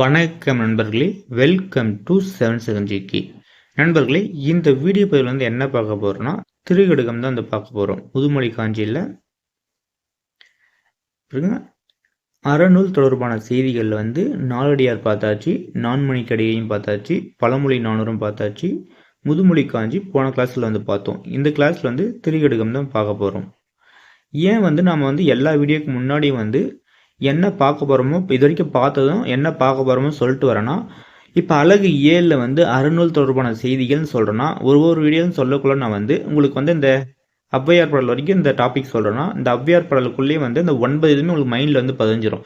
வணக்கம் நண்பர்களே. Welcome to seven seven GK நண்பர்களே இந்த வீடியோ பதிவில் வந்து என்ன பார்க்க போகிறோம்னா திருகடுகம் தான் வந்து பார்க்க போகிறோம் முதுமொழி காஞ்சியில். அறநூல் தொடர்பான செய்திகளில் வந்து நாலடியார் பார்த்தாச்சு நான்மணிக்கடியையும் பார்த்தாச்சு பழமொழி நானூறும் பார்த்தாச்சு முதுமொழி காஞ்சி போன கிளாஸில் வந்து பார்த்தோம். இந்த கிளாஸில் வந்து திருகடுகம் தான் பார்க்க போகிறோம் ஏன் வந்து நம்ம வந்து எல்லா வீடியோக்கு முன்னாடி வந்து என்ன பார்க்க போகிறோமோ இப்போ இது வரைக்கும் பார்த்ததும் என்ன பார்க்க போகிறோமோ சொல்லிட்டு வரேன்னா இப்போ அழகு ஏழில் வந்து அறுநூல் தொடர்பான செய்திகள்னு சொல்கிறேன்னா ஒரு ஒரு வீடியோன்னு சொல்லக்குள்ள நான் வந்து உங்களுக்கு வந்து இந்த ஔவையார் படல் வரைக்கும் இந்த டாபிக் சொல்கிறேன்னா இந்த ஔவையார் பாடலுக்குள்ளேயே வந்து இந்த ஒன்பது இதுவுமே உங்களுக்கு மைண்டில் வந்து பதிஞ்சிடும்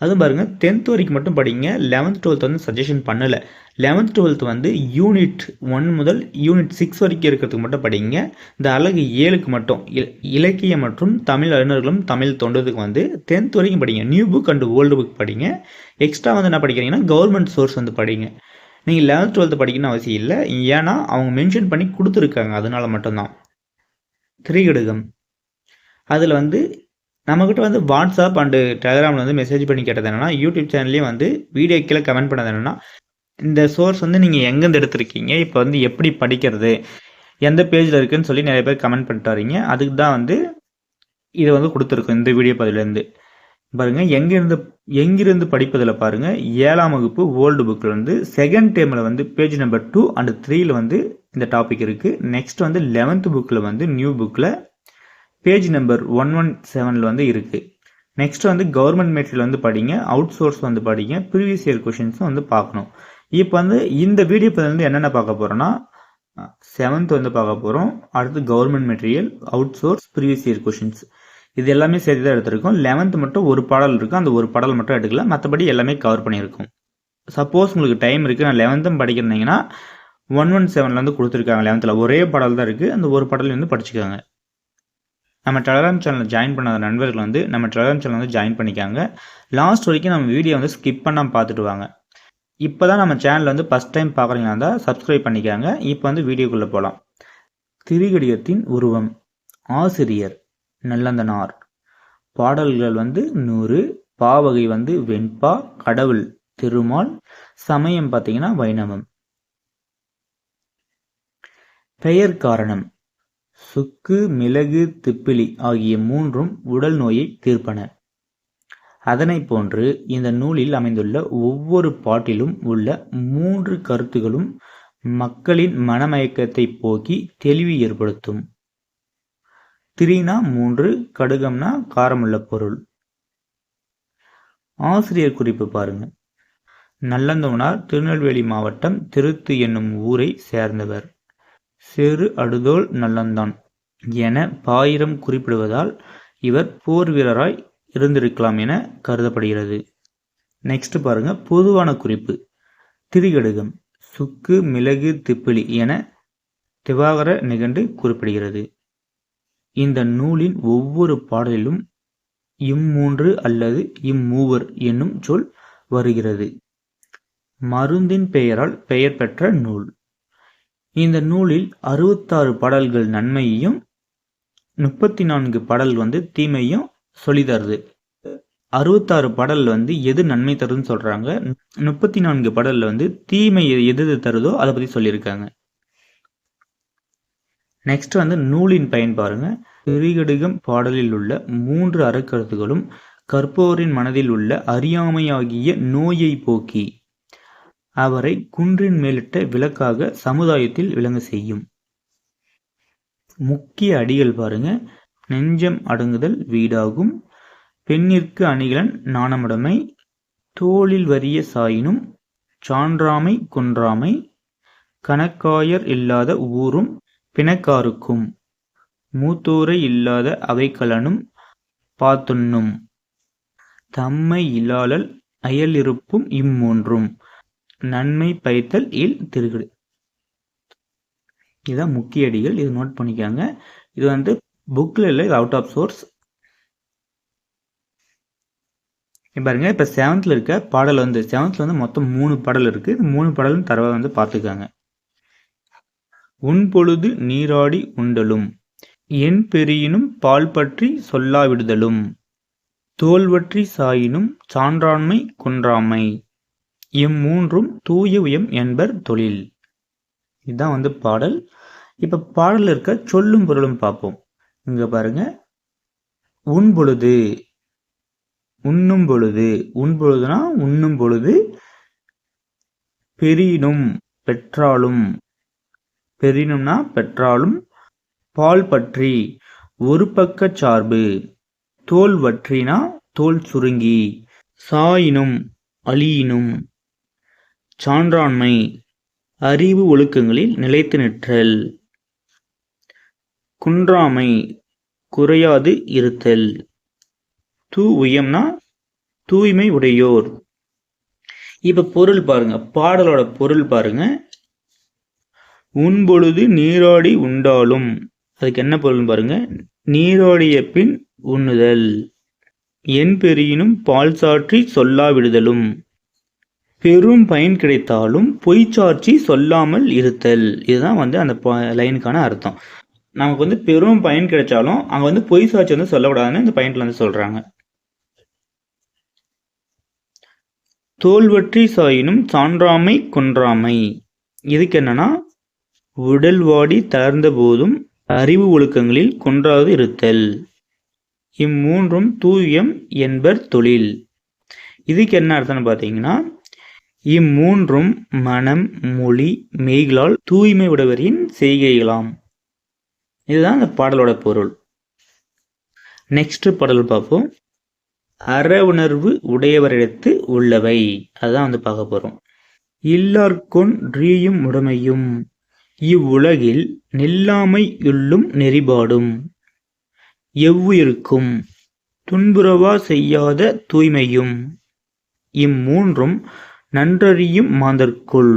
அதுவும் பாருங்கள் டென்த் வரைக்கும் மட்டும் படிங்க லெவன்த் டுவெல்த் வந்து சஜஷன் பண்ணலை. லெவன்த் டுவெல்த் வந்து யூனிட் ஒன் முதல் யூனிட் சிக்ஸ் வரைக்கும் இருக்கிறதுக்கு மட்டும் படிங்க. இந்த அழகு ஏழுக்கு மட்டும் இலக்கிய மற்றும் தமிழ் அறிஞர்களும் தமிழ் தொண்டதுக்கு வந்து டென்த் வரைக்கும் படிங்க. New book and old book படிங்க. எக்ஸ்ட்ரா வந்து என்ன படிக்கிறீங்கன்னா கவர்மெண்ட் சோர்ஸ் வந்து படிங்க. நீங்கள் லெவன்த் டுவெல்த் படிக்கணும்னு அவசியம் இல்லை. ஏன்னா அவங்க மென்ஷன் பண்ணி கொடுத்துருக்காங்க. அதனால மட்டும்தான். திரிகடுகம். அதில் வந்து நம்மக்கிட்ட வந்து வாட்ஸ்அப் அண்டு டெலிகிராமில் வந்து மெசேஜ் பண்ணி கேட்டது என்னென்னா யூடியூப் சேனல்லேயும் வந்து வீடியோ கீழே கமெண்ட் பண்ணது என்னென்னா இந்த சோர்ஸ் வந்து நீங்கள் எங்கேருந்து எடுத்திருக்கீங்க? இப்போ வந்து எப்படி படிக்கிறது? எந்த பேஜில் இருக்குதுன்னு சொல்லி நிறைய பேர் கமெண்ட் பண்ணிட்டு வரீங்க அதுக்கு தான் வந்து இதை வந்து கொடுத்துருக்கோம் இந்த வீடியோ பதிலேருந்து. பாருங்கள் எங்கேருந்து எங்கிருந்து படிப்பதில் பாருங்கள் ஏழாம் வகுப்பு ஓல்டு புக்கில் வந்து செகண்ட் டேமில் வந்து பேஜ் நம்பர் டூ அண்ட் த்ரீயில் வந்து இந்த டாபிக் இருக்குது நெக்ஸ்ட் வந்து லெவன்த் புக்கில் வந்து நியூ புக்கில் பேஜ் நம்பர் ஒன் ஒன் செவனில் வந்து இருக்குது நெக்ஸ்ட் வந்து கவர்மெண்ட் மெட்டீரியல் வந்து படிங்க. அவுட் சோர்ஸ் வந்து படிங்க. ப்ரீவியஸ் இயர் கொஷின்ஸும் வந்து பார்க்கணும். இப்போ வந்து இந்த வீடியோ பதில் வந்து என்னென்ன பார்க்க போகிறோன்னா செவன்த் வந்து பார்க்க போகிறோம் அடுத்து government material outsource previous year questions இது எல்லாமே சேர்த்து தான் எடுத்திருக்கோம். லெவன்த் மட்டும் ஒரு பாடல் இருக்கும் அந்த ஒரு பாடல் மட்டும் எடுக்கல மற்றபடி எல்லாமே கவர் பண்ணியிருக்கோம். சப்போஸ் உங்களுக்கு டைம் இருக்குது நான் லெவன்த்தும் படிக்கிறீங்கன்னா ஒன் ஒன் செவனில் வந்து கொடுத்துருக்காங்க லெவன்த்தில் ஒரே பாடல் தான் இருக்குது அந்த ஒரு பாடல் வந்து படிச்சுக்காங்க. நம்ம டெலகிராம் சேனலில் ஜாயின் பண்ணாத நண்பர்கள் வந்து நம்ம டெலகிராம் சேனல் வந்து ஜாயின் பண்ணிக்காங்க. லாஸ்ட் வரைக்கும் நம்ம வீடியோ வந்து ஸ்கிப் பண்ணாமல் பார்த்துட்டு வாங்க. இப்போ தான் நம்ம சேனலில் வந்து ஃபஸ்ட் டைம் பார்க்குறீங்களா இருந்தால் சப்ஸ்கிரைப் பண்ணிக்காங்க. இப்போ வந்து வீடியோக்குள்ளே போகலாம் திரிகடியத்தின் உருவம். ஆசிரியர். நல்லந்தனார். பாடல்கள் வந்து நூறு பாவகை வந்து வெண்பா கடவுள் திருமால் சமயம் பார்த்தீங்கன்னா வைணவம். பெயர் காரணம். சுக்கு மிளகு திப்பிலி ஆகிய மூன்றும் உடல் நோயை தீர்ப்பன. அதனை போன்று இந்த நூலில் அமைந்துள்ள ஒவ்வொரு பாட்டிலும் உள்ள மூன்று கருத்துகளும் மக்களின் மனமயக்கத்தை போக்கி தெளிவு ஏற்படுத்தும். திரினா மூன்று கடுகம்னா காரமுள்ள பொருள். ஆசிரியர் குறிப்பு பாருங்க. நல்லந்தவனார் திருநெல்வேலி மாவட்டம் திருத்து என்னும் ஊரை சேர்ந்தவர். சிறு அடுதோல் நல்லந்தான் என பாயிரம் குறிப்பிடுவதால் இவர் போர் வீரராய் இருந்திருக்கலாம் என கருதப்படுகிறது. நெக்ஸ்ட் பாருங்க பொதுவான குறிப்பு. திரிகடுகம் சுக்கு மிளகு திப்பிலி என திவாகர நிகண்டு குறிப்பிடுகிறது. இந்த நூலின் ஒவ்வொரு பாடலிலும் இம்மூன்று அல்லது இம்மூவர் என்னும் சொல் வருகிறது. மருந்தின் பெயரால் பெயர் பெற்ற நூல். இந்த நூலில் அறுபத்தாறு பாடல்கள் நன்மையையும் முப்பத்தி நான்கு பாடல் வந்து தீமையும் சொல்லி தருது. அறுபத்தாறு பாடல் வந்து எது நன்மை தருதுன்னு சொல்றாங்க. முப்பத்தி நான்கு பாடல்ல வந்து தீமை எது எது தருதோ அதை பத்தி சொல்லியிருக்காங்க. நெக்ஸ்ட் வந்து நூலின் பயன் பாருங்க. திரிகடுகம் பாடலில் உள்ள மூன்று அறக்கருத்துகளும் கற்போரின் மனதில் உள்ள அறியாமையாகிய நோயை போக்கி. அவரை குன்றின் மேலிட்ட விளக்காக சமுதாயத்தில் விளங்க செய்யும். முக்கிய அடிகள் பாருங்க. நெஞ்சம் அடங்குதல் வீடாகும். பெண்ணிற்கு அணிகலன் நாணமுடைமை. தோளில் வறிய சாயினும் சான்றாமை குன்றாமை. கணக்காயர் இல்லாத ஊரும் பிணக்காருக்கும். மூத்தோரை இல்லாத அவைக்கலனும் பாத்துண்ணும். தம்மை இல்லாளல் அயலிருப்பும் இம்மூன்றும். நன்மை பைத்தல் இல் திருகுடு. இதுதான் முக்கிய அடிகள். இது நோட் பண்ணிக்காங்க. இது வந்து புக்கில் இல்லை இது அவுட் ஆஃப் சோர்ஸ் பாருங்க இப்போ செவன்த்தில் இருக்க பாடல் வந்து செவன்த்தில் வந்து மொத்தம் மூணு பாடல் இருக்குது இந்த மூணு பாடலும் தரவை வந்து பார்த்துக்காங்க உன் பொழுது நீராடி உண்டலும் என் பெரியினும் பால் பற்றி சொல்லாவிடுதலும் தோல்வற்றி சாயினும் சான்றாண்மை குன்றாமை. இம்மூன்றும் தூய உயம் என்பர் தொழில். இதுதான் வந்து பாடல். இப்போ பாடலில் இருக்க சொல்லும் பொருளும் பார்ப்போம். இங்கே பாருங்க. உண்பொழுது உண்ணும் பொழுது. உன் பொழுதுனா உண்ணும் பொழுது. பெரியனும் பெற்றாலும். பெரினும்னா பெற்றாலும். பால் பற்றி. ஒரு பக்க சார்பு. தோல் வற்றினா தோல் சுருங்கி. சாயினும் அழியினும். சான்றாண்மை அறிவு ஒழுக்கங்களில் நிலைத்து நிற்றல். குன்றாமை குறையாது இருத்தல். தூ உயம்னா தூய்மை உடையோர். இப்ப பொருள் பாருங்க பாடலோட பொருள் பாருங்க. உன்பொழுது நீராடி உண்டாலும் அதுக்கு என்ன பொருள் பாருங்க நீராடிய பின் உண்ணுதல். என் பெரியினும் பால் சாற்றி சொல்லாவிடுதலும். பெரும் பயன் கிடைத்தாலும் பொய் சாட்சி சொல்லாமல் இருத்தல். இதுதான் வந்து அந்த லைனுக்கான அர்த்தம். நமக்கு வந்து பெரும் பயன் கிடைச்சாலும் அங்க வந்து பொய் சாட்சி வந்து சொல்லக்கூடாதுன்னு இந்த பயன்ல வந்து சொல்றாங்க. தோல்வற்றி சாயினும் சான்றாமை கொன்றாமை. இதுக்கு என்னன்னா உடல் வாடி தளர்ந்த போதும் அறிவு ஒழுக்கங்களில் கொன்றாவது இருத்தல். இம்மூன்றும் தூயம் என்பர் தொழில். இதுக்கு என்ன அர்த்தம்னு பார்த்தீங்கன்னா இம்மூன்றும் மனம் மொழி மெய்களால் தூய்மை உடையவரின் செய்கைகளாம். இதுதான் அந்த பாடலோட பொருள். நெக்ஸ்ட் பாடல் பார்ப்போம். அற உணர்வு உடையவரிடத்து உள்ளவை. அதுதான் வந்து பார்க்க போறோம். இல்லார்கொன்றியும் உடைமையும் இவ்வுலகில் நில்லாமையுள்ளும் நெறிபாடும். எவ்வுயிருக்கும் துன்புறவா செய்யாத தூய்மையும். இம்மூன்றும் நன்றறியும் மாந்தர்க்குள்.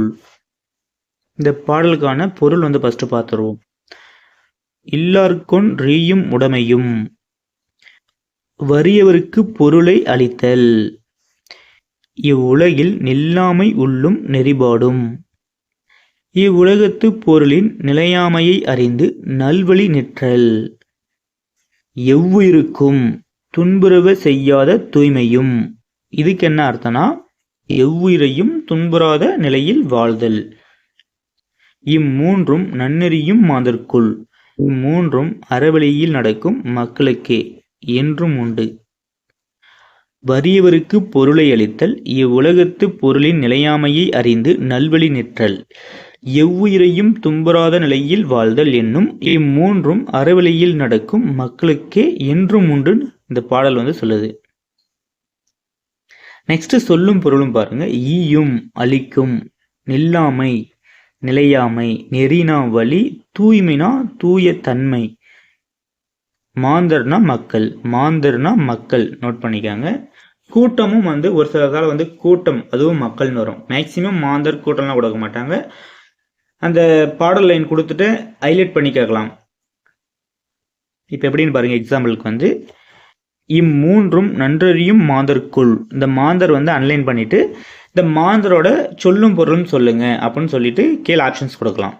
இந்த பாடலுக்கான பொருள் வந்து ஃபஸ்ட்டு பார்த்துருவோம் இல்லார்க்கொன் ரீயும் உடைமையும். வறியவருக்கு பொருளை அளித்தல். இவ்வுலகில் நில்லாமை உள்ளும் நெறிபாடும். இவ்வுலகத்து பொருளின் நிலையாமையை அறிந்து நல்வழி நிற்றல். எவ்வுயிருக்கும்? துன்புறவ செய்யாத தூய்மையும். இதுக்கு என்ன அர்த்தம்னா எவ்வுயிரையும் துன்புறாத நிலையில் வாழ்தல். இம்மூன்றும் நன்னெறியும் மாதற்குள் இம்மூன்றும் அறவழியில் நடக்கும் மக்களுக்கே என்றும் உண்டு. வறியவருக்கு பொருளை அளித்தல் இவ்வுலகத்து பொருளின் நிலையாமையை அறிந்து நல்வழி நிற்றல். எவ்வுயிரையும் துன்புறாத நிலையில் வாழ்தல் என்னும் இம்மூன்றும் அறவழியில் நடக்கும் மக்களுக்கே என்றும் உண்டு இந்த பாடல் வந்து சொல்லுது. நெக்ஸ்ட் சொல்லும் பொருளும் பாருங்க. ஈயும் அழிக்கும் நில்லாமை நிலையாமை நெறினா வழி தூய்மைனா தூய தன்மை. மாந்தர்னா மக்கள் மாந்தர்னா மக்கள். நோட் பண்ணிக்காங்க. கூட்டமும் வந்து ஒரு சில காலம் வந்து கூட்டம் அதுவும் மக்கள்னு வரும். மேக்சிமம் மாந்தர் கூட்டம்லாம் கொடுக்க மாட்டாங்க. அந்த பாடல் லைன் கொடுத்துட்டு ஹைலைட் பண்ணி கேட்கலாம். இப்போ எப்படின்னு பாருங்க எக்ஸாம்பிளுக்கு வந்து இம்மூன்றும் நன்றறியும் மாந்தருக்குள். இந்த மாந்தர் வந்து அன்லைன் பண்ணிவிட்டு இந்த மாந்தரோட சொல்லும் பொருளும் சொல்லுங்கள் அப்படின்னு சொல்லிட்டு கீழே ஆப்ஷன்ஸ் கொடுக்கலாம்.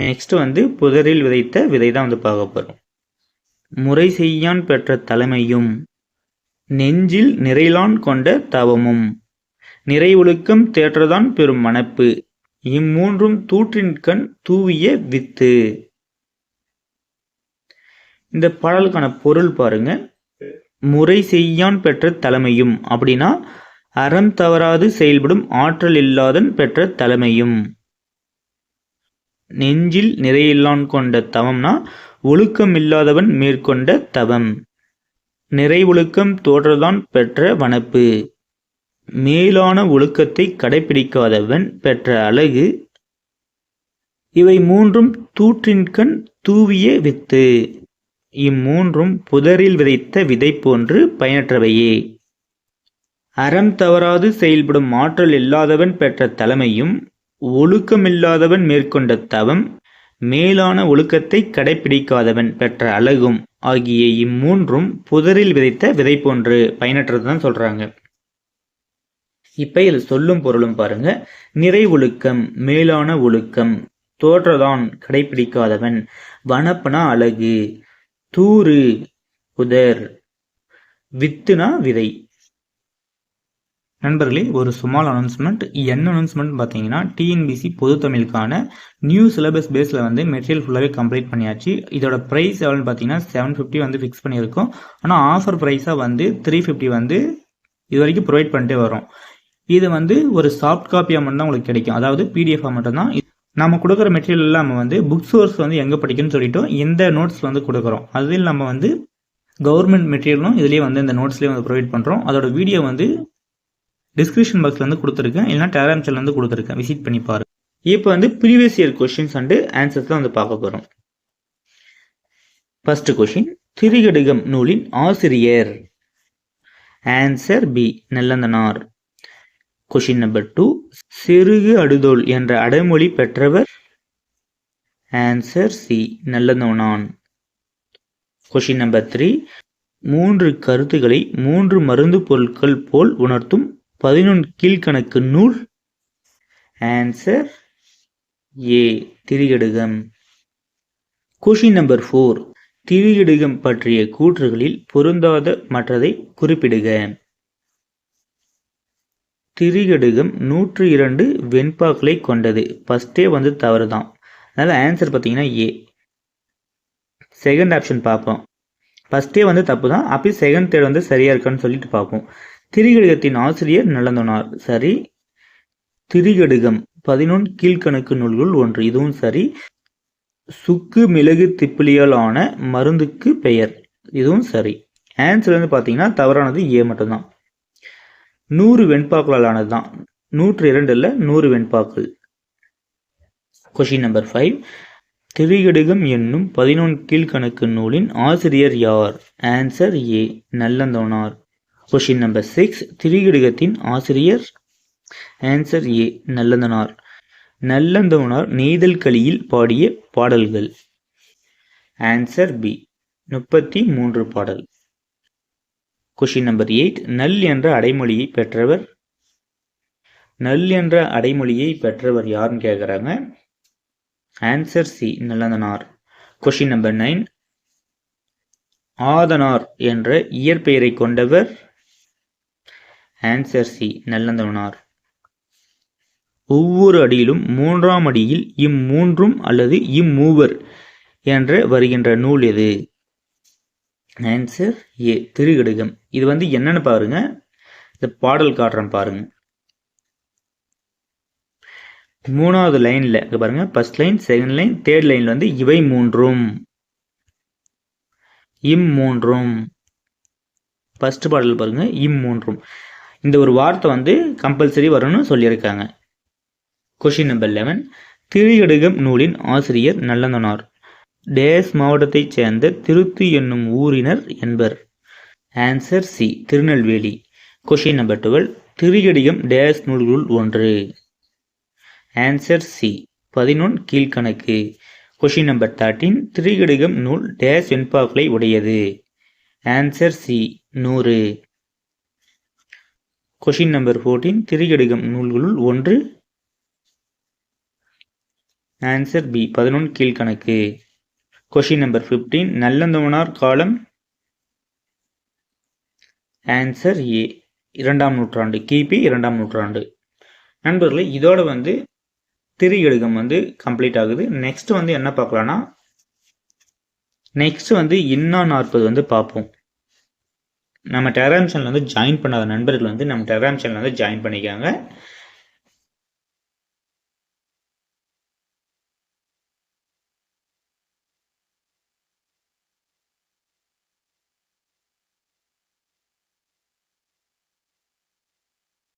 நெக்ஸ்ட் வந்து புதரில் விதைத்த விதை தான் வந்து பார்க்க போகிறோம் முறை செய்யான் பெற்ற தலைமையும் நெஞ்சில் நிறைலான் கொண்ட தவமும் நிறை ஒழுக்கம் தேற்றதான் பெரும் மனப்பு இம்மூன்றும் தூற்றின்கண் தூவிய வித்து. இந்த பாடலுக்கான பொருள் பாருங்கள் முறை செய்யான் பெற்ற தலைமையும். அப்படின்னா அறம் தவறாது செயல்படும் ஆற்றல் இல்லாதன் பெற்ற தலைமையும். நெஞ்சில் நிறையில்லான் கொண்ட தவம்னா ஒழுக்கம் இல்லாதவன் மேற்கொண்ட தவம். நிறை ஒழுக்கம் தோற்றதான் பெற்ற வனப்பு. மேலான ஒழுக்கத்தை கடைபிடிக்காதவன் பெற்ற அழகு. இவை மூன்றும் தூற்றின்கண் தூவிய வித்து. இம்மூன்றும் புதரில் விதைத்த விதை போன்று பயனற்றவையே. அறம் தவறாது செயல்படும் ஆற்றல் இல்லாதவன் பெற்ற தலைமையும் ஒழுக்கமில்லாதவன் மேற்கொண்ட தவம் மேலான ஒழுக்கத்தை கடைபிடிக்காதவன் பெற்ற அழகும் ஆகிய இம்மூன்றும் புதரில் விதைத்த விதை போன்று பயனற்றதுதான் சொல்றாங்க. இப்ப இதில் சொல்லும் பொருளும் பாருங்க. நிறை ஒழுக்கம் மேலான ஒழுக்கம் தோற்றதான் கடைபிடிக்காதவன் வனப்பனா அழகு தூறு புதர் வித்துனா விதை. நண்பர்களே ஒரு சுமால் அனௌன்ஸ்மெண்ட் என்ன அனௌன்ஸ்மெண்ட் பார்த்தீங்கன்னா டிஎன்பிசி பொது தமிழுக்கான நியூ சிலபஸ் பேஸில் வந்து மெட்டீரியல் ஃபுல்லாகவே கம்ப்ளீட் பண்ணியாச்சு. இதோட ப்ரைஸ் எவ்வளோன்னு பார்த்தீங்கன்னா செவன் ஃபிஃப்டி வந்து ஃபிக்ஸ் பண்ணியிருக்கோம். ஆனால் ஆஃபர் ப்ரைஸாக வந்து த்ரீ ஃபிஃப்டி வந்து இது வரைக்கும் ப்ரொவைட் பண்ணிட்டே வரோம். இது வந்து ஒரு சாஃப்ட் காப்பியாக மட்டும்தான் உங்களுக்கு கிடைக்கும். அதாவது பிடிஎஃபாக மட்டும்தான். நம்ம கொடுக்குற மெட்டீரியல் எல்லாம் நம்ம வந்து புக் சோர்ஸ் வந்து எங்கே படிக்கணும்னு சொல்லிட்டோம் இந்த நோட்ஸ் வந்து கொடுக்குறோம். அதில் நம்ம வந்து கவர்மெண்ட் மெட்டீரியலும் இதுலேயே வந்து இந்த நோட்ஸ்லேயே வந்து ப்ரொவைட் பண்ணுறோம் அதோட வீடியோ வந்து டிஸ்கிரிப்ஷன் பாக்ஸில் வந்து கொடுத்துருக்கேன். இல்லைனா டெலாம் சேனல் வந்து கொடுத்துருக்கேன். விசிட் பண்ணி பாருங்க. இப்போ வந்து previous year questions and answers தான் வந்து பார்க்க போகிறோம் ஃபர்ஸ்ட் கொஷின் திரிகடுகம் நூலின் ஆசிரியர். Answer B நல்லந்தனார். Question number two சிறுகு அடுதோல் என்ற அடைமொழி பெற்றவர்? ஆன்சர் சி நல்லந்தவனான் கொஷின் நம்பர் த்ரீ மூன்று கருத்துக்களை மூன்று மருந்து பொருட்கள் போல் உணர்த்தும் பதினொன்று கீழ்கணக்கு நூல்? Answer A Thirikadugam. Question number four Thirikadugam பற்றிய கூற்றுகளில் பொருந்தாத மற்றதை குறிப்பிடுக. திரிகடுகம் நூற்று இரண்டு வெண்பாக்களை கொண்டது. ஃபஸ்ட்டே வந்து தவறு தான் அதனால் ஆன்சர் பார்த்தீங்கன்னா ஏ செகண்ட் ஆப்ஷன் பார்ப்போம். ஃபஸ்ட்டே வந்து தப்பு தான் அப்படி செகண்ட் தேர்ட் வந்து சரியாக இருக்கான்னு சொல்லிட்டு பார்ப்போம். திரிகடுகத்தின் ஆசிரியர் நடந்தனார் சரி. திரிகடுகம் பதினொன்று கீழ்கணக்கு நூல்கள் ஒன்று. இதுவும் சரி. சுக்கு மிளகு திப்பிலியால் ஆன மருந்துக்கு பெயர். இதுவும் சரி. ஆன்சர் வந்து பார்த்தீங்கன்னா தவறானது ஏ மட்டும்தான். நூறு வெண்பாக்களால் ஆனது தான். நூற்று இரண்டு இல்லை நூறு வெண்பாக்கள் கொஷின் நம்பர் ஃபைவ் திரிகடுகம் என்னும் பதினொன்று கீழ்கணக்கு நூலின் ஆசிரியர் யார்? Answer A நல்லந்தோனார். Question number six திரிகடுகத்தின் ஆசிரியர்? ஆன்சர் ஏ நல்லந்தனார். நல்லந்தோனார் நெய்தல் களியில் பாடிய பாடல்கள். ஆன்சர் பி முப்பத்தி மூன்று பாடல். கொஷின் நம்பர் எயிட் நல் என்ற அடைமொழியை பெற்றவர். நல் என்ற அடைமொழியை பெற்றவர் யாருன்னு கேட்குறாங்க answer C நல்லதனார். Question number nine Athanar என்ற இயற்பெயரை கொண்டவர் ஆன்சர் சி நல்லந்தவனார் ஒவ்வொரு அடியிலும் மூன்றாம் அடியில் இம்மூன்றும் அல்லது இம்மூவர் என்ற வருகின்ற நூல் எது? ஆன்சர் ஏ திருகடுகம். இது வந்து என்னன்னு பாருங்க. இந்த பாடல் காட்டுறேன் பாருங்க. மூணாவது லைன்ல பாருங்க. First line second line third லைன்ல வந்து இவை மூன்றும். இம் மூன்றும். ஃபர்ஸ்ட் பாடல் பாருங்க. இம் மூன்றும். இந்த ஒரு வார்த்தை வந்து கம்பல்சரி வரணும்னு சொல்லியிருக்காங்க. கொஷின் நம்பர் லெவன் திரிகடுகம் நூலின் ஆசிரியர் நல்லந்தனார். டேஸ் மாவட்டத்தைச் சேர்ந்த திருத்து என்னும் ஊரினர் என்பர். Answer C Tirunelveli. Question number twelve Thirikadugam டேஸ் நூல்களுள் ஒன்று. ஆன்சர் சி பதினொன் கீழ்கணக்கு கொஷின் நம்பர் தேர்ட்டீன் திரிகடிகம் நூல் டேஸ் வெண்பாக்களை உடையது. ஆன்சர் சி நூறு. கொஷின் நம்பர் ஃபோர்டீன் திரிகடிகம் நூல்களுள் ஒன்று. ஆன்சர் பி பதினொன்று கீழ்கணக்கு கொஷின் நம்பர் ஃபிஃப்டீன் நல்லந்தவனார் காலம். ஆன்சர் ஏ இரண்டாம் நூற்றாண்டு. கிபி இரண்டாம் நூற்றாண்டு. நண்பர்களே இதோட வந்து திரிகடுகம் வந்து கம்ப்ளீட் ஆகுது. நெக்ஸ்ட் வந்து என்ன பார்க்கலாம்னா நெக்ஸ்ட் வந்து இன்னா நாற்பது வந்து பார்ப்போம். நம்ம டெராம் சேனல் வந்து ஜாயின் பண்ணாத நண்பர்கள் வந்து நம்ம டெராம் சேனல் வந்து ஜாயின் பண்ணிக்காங்க